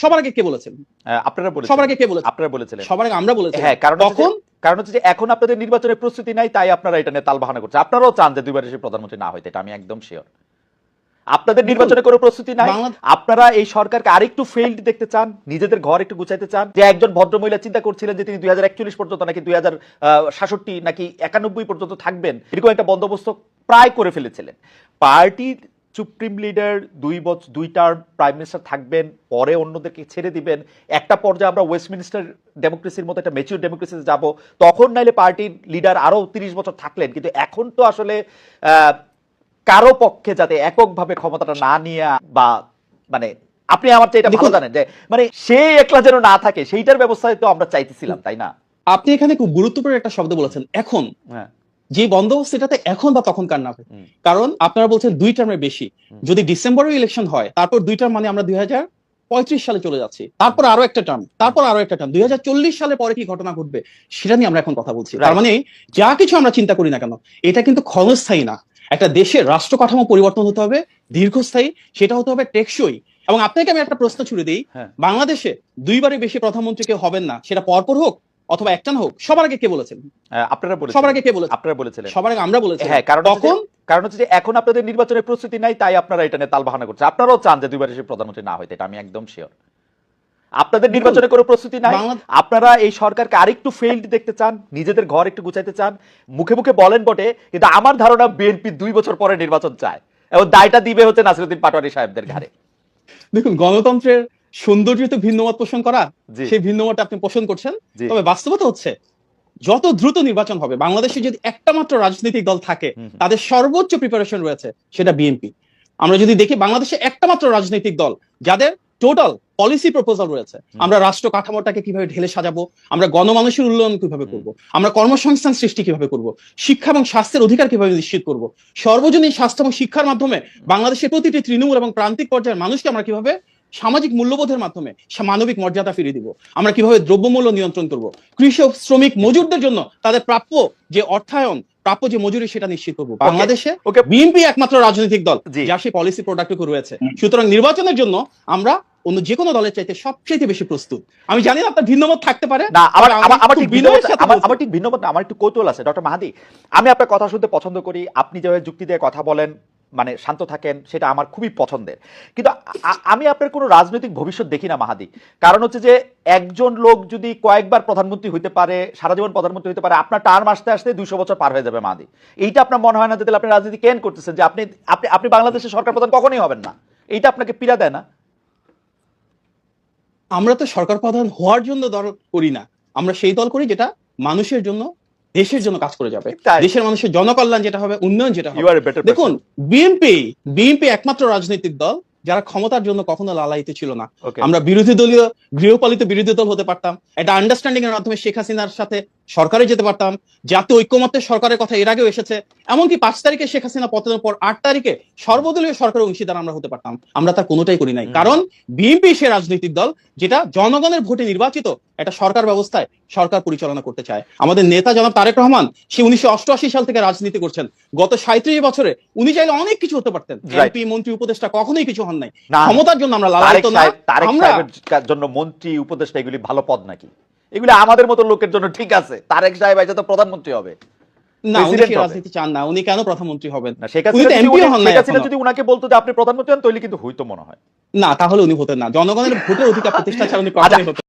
সবার আগে কে বলেছেন? আপনারা বলেছেন। সবার আগে কে বলেছেন? আপনারা বলেছিলেন। সবার আগে আমরা বলেছি হ্যাঁ কারণ তখন কারণ হচ্ছে যে এখন আপনাদের নির্বাচনের প্রস্তুতি নাই তাই আপনারা এটা নিয়ে করছেন। আপনারাও চান যে দুইবার এসে প্রধানমন্ত্রী না হইতে এটা আমি একদম শিওর আপনাদের নির্বাচনের কোনো প্রস্তুতি নাই। আপনারা এই সরকারকে আরেকটু ফেইল্ড দেখতে চান নিজেদের ঘর একটু গুছাইতে চান। যে একজন ভদ্রমহিলা চিন্তা করছিলেন যে তিনি দুই হাজার একচল্লিশ পর্যন্ত নাকি দুই হাজার সাতষট্টি নাকি একানব্বই পর্যন্ত থাকবেন এরকম একটা বন্দোবস্ত প্রায় করে ফেলেছিলেন। পার্টির সুপ্রিম লিডার দুই বছর দুই টার্ম প্রাইম মিনিস্টার থাকবেন পরে অন্যদেরকে ছেড়ে দিবেন। একটা পর্যায়ে আমরা ওয়েস্টমিনিস্টার ডেমোক্রেসির মতো একটা মেচিউর ডেমোক্রেসিতে যাব। তখন নাইলে পার্টির লিডার আরও তিরিশ বছর থাকলেন। কিন্তু এখন তো আসলে কারও পক্ষে যাতে এককভাবে ক্ষমতাটা না নিয়ে বা মানে আপনি আমার চেয়ে এটা ভালো জানেন যে মানে সে একলা যেন না থাকে সেইটার ব্যবস্থায় তো আমরা চাইতেছিলাম তাই না? আপনি এখানে খুব গুরুত্বপূর্ণ একটা শব্দ বলেছেন এখন। হ্যাঁ। যে বন্দোবস্ত এটাতে এখন বা তখনকার না হবে। কারণ আপনারা বলছেন দুই টার্মের বেশি। যদি ডিসেম্বরে ইলেকশন হয় তারপর দুই টার্ম মানে আমরা দুই হাজার পঁয়ত্রিশ সালে চলে যাচ্ছি। তারপর আরও একটা টার্ম তারপর আরও একটা টার্ম দুই হাজার চল্লিশ সালে পরে কি ঘটনা ঘটবে সেটা নিয়ে আমরা এখন কথা বলছি। তার মানে যা কিছু আমরা চিন্তা করি না কেন এটা কিন্তু ক্ষণস্থায়ী না। একটা দেশের রাষ্ট্র কাঠামো পরিবর্তন হতে হবে দীর্ঘস্থায়ী সেটা হতে হবে টেকসই। এবং আপনাকে আমি একটা প্রশ্ন ছুড়ে দিই হ্যাঁ। বাংলাদেশে দুইবারে বেশি প্রধানমন্ত্রী কেউ হবেন না সেটা পরপর হোক অথবা একটানা হোক সবার আগে কে বলেছেন? আপনারা বলেছেন। সবার আগে কে বলেছেন? আপনারা বলেছিলেন সবার আগে আমরা বলেছি। হ্যাঁ কারণ তখন কারণ হচ্ছে যে এখন আপনাদের নির্বাচনের প্রস্তুতি নাই তাই আপনারা এটা নিয়ে তালবাহানা করছেন। আপনারাও চান যে দুইবার এসে প্রধানমন্ত্রী না হইতে এটা আমি একদম শিওর আপনাদের নির্বাচনের কোনো প্রস্তুতি নাই। আপনারা এই সরকারকে আরেকটু ফেইল্ড দেখতে চান নিজেদের ঘর একটু গুছাইতে চান। মুখে মুখে বলেন বটে কিন্তু আমার ধারণা বিএনপি দুই বছর পরে নির্বাচন চায়। এবং দায়টা দিবে হচ্ছে নাসিরুদ্দিন পাটোয়ারি সাহেবদের ঘাড়ে। দেখুন গণতন্ত্রের সৌন্দর্য তো ভিন্নমত পোষণ করা সেই ভিন্নমত আপনি পোষণ করছেন। তবে বাস্তবতা হচ্ছে যত দ্রুত নির্বাচন হবে বাংলাদেশে যদি একটা মাত্র রাজনৈতিক দল থাকে। তাদের সর্বোচ্চ প্রিপারেশন রয়েছে সেটা বিএনপি আমরা যদি দেখি বাংলাদেশে একটা মাত্র রাজনৈতিক দল যাদের টোটাল পলিসি প্রপোজাল রয়েছে আমরা রাষ্ট্র কাঠামোটাকে কীভাবে ঢেলে সাজাবো আমরা গণমানুষের উন্নয়ন কীভাবে করব আমরা কর্মসংস্থান সৃষ্টি কীভাবে করব শিক্ষা এবং স্বাস্থ্যের অধিকার কীভাবে নিশ্চিত করব সর্বজনীন স্বাস্থ্য এবং শিক্ষার মাধ্যমে বাংলাদেশের প্রতিটি তৃণমূল এবং প্রান্তিক পর্যায়ের মানুষকে আমরা কীভাবে সামাজিক মূল্যবোধের মাধ্যমে মানবিক মর্যাদা ফিরিয়ে দিব। আমরা কীভাবে দ্রব্যমূল্য নিয়ন্ত্রণ করব? কৃষক শ্রমিক মজুরদের জন্য তাদের প্রাপ্য যে অর্থায়ন প্রাপ্য যে মজুরি সেটা নিশ্চিত করব। বাংলাদেশে ওকে বিএনপি একমাত্র রাজনৈতিক দল। যার সেই পলিসি প্রোডাক্ট রয়েছে। সুতরাং নির্বাচনের জন্য আমরা অন্য যে কোনো দলের চাইতে সবচেয়ে বেশি প্রস্তুত। আমি জানি না আপনার ভিন্নমত থাকতে পারে না আমার আমি আমার ঠিক ভিন্নমত আমার ঠিক ভিন্নমত না, আমার একটু কৌতূহল আছে। ডক্টর মাহাদি আমি আপনার কথা শুনতে পছন্দ করি আপনি যেভাবে যুক্তি দিয়ে কথা বলেন মানে শান্ত থাকেন, সেটা আমার খুবই পছন্দের। কিন্তু আমি আপনার কোনো রাজনৈতিক ভবিষ্যৎ দেখি না, মাহাদি। কারণ হচ্ছে যে, একজন লোক যদি কয়েকবার প্রধানমন্ত্রী হইতে পারে, সারা জীবন প্রধানমন্ত্রী হতে পারে, আপনার টার্ম আসতে আসতে দুইশো বছর পার হয়ে যাবে, মাহাদি। এইটা আপনার মনে হয় না যে আপনি রাজনীতি কেন করতেছেন? যে আপনি আপনি আপনি বাংলাদেশের সরকার প্রধান কখনোই হবেন না। এইটা আপনাকে পীড়া দেয় না? আমরা তো সরকার প্রধান হওয়ার জন্য দল করি না। আমরা সেই দল করি যেটা মানুষের জন্য দেশের জন্য কাজ করে যাবে। দেশের মানুষের জনকল্যাণ যেটা হবে উন্নয়ন যেটা হবে। দেখুন বিএনপি বিএনপি একমাত্র রাজনৈতিক দল যারা ক্ষমতার জন্য কখনো লালাইতে ছিল না। আমরা বিরোধী দলীয় গৃহপালিত বিরোধী দল হতে পারতাম। এটা আন্ডারস্ট্যান্ডিং এর মাধ্যমে শেখ হাসিনার সাথে সরকারে যেতে পারতাম জাতীয় ঐক্যমত্যের সরকারের কথা এর আগেও এসেছে এমনকি পাঁচ তারিখে শেখ হাসিনা পতনের পর আট তারিখে সর্বদলীয় সরকারের অংশীদার আমরা হতে পারতাম। আমরা তার কোনোটাই করি নাই। কারণ বিএনপি সে রাজনৈতিক দল যেটা জনগণের ভোটে নির্বাচিত একটা সরকার ব্যবস্থায় সরকার পরিচালনা করতে চায়। আমাদের নেতা জনাব তারেক রহমান সে উনিশশো অষ্টআশি সাল থেকে রাজনীতি করছেন। গত সাঁত্রিশ বছরে উনি চাইলে অনেক কিছু হতে পারতেন. এমপি মন্ত্রী উপদেষ্টা কখনোই কিছু হন নাই। ক্ষমতার জন্য আমরা লালায়িত না তারেক আমরা জন্য মন্ত্রী উপদেষ্টা এগুলি ভালো পদ নাকি? এগুলি আমাদের মতো লোকের জন্য ঠিক আছে। তারেক সাহেব এসে তো প্রধানমন্ত্রী হবে। না উনি। রাজনীতি চান? না উনি কেন প্রধানমন্ত্রী হবেন? না শেখ হাসিনা যদি উনাকে বলতো যে আপনি প্রধানমন্ত্রী হন তাহলে কিন্তু হইতো মনে হয়। না তাহলে উনি হতেন না। জনগণের ভোটের অধিকার প্রতিষ্ঠা ছাড়া উনি আচ্ছা, হতেন।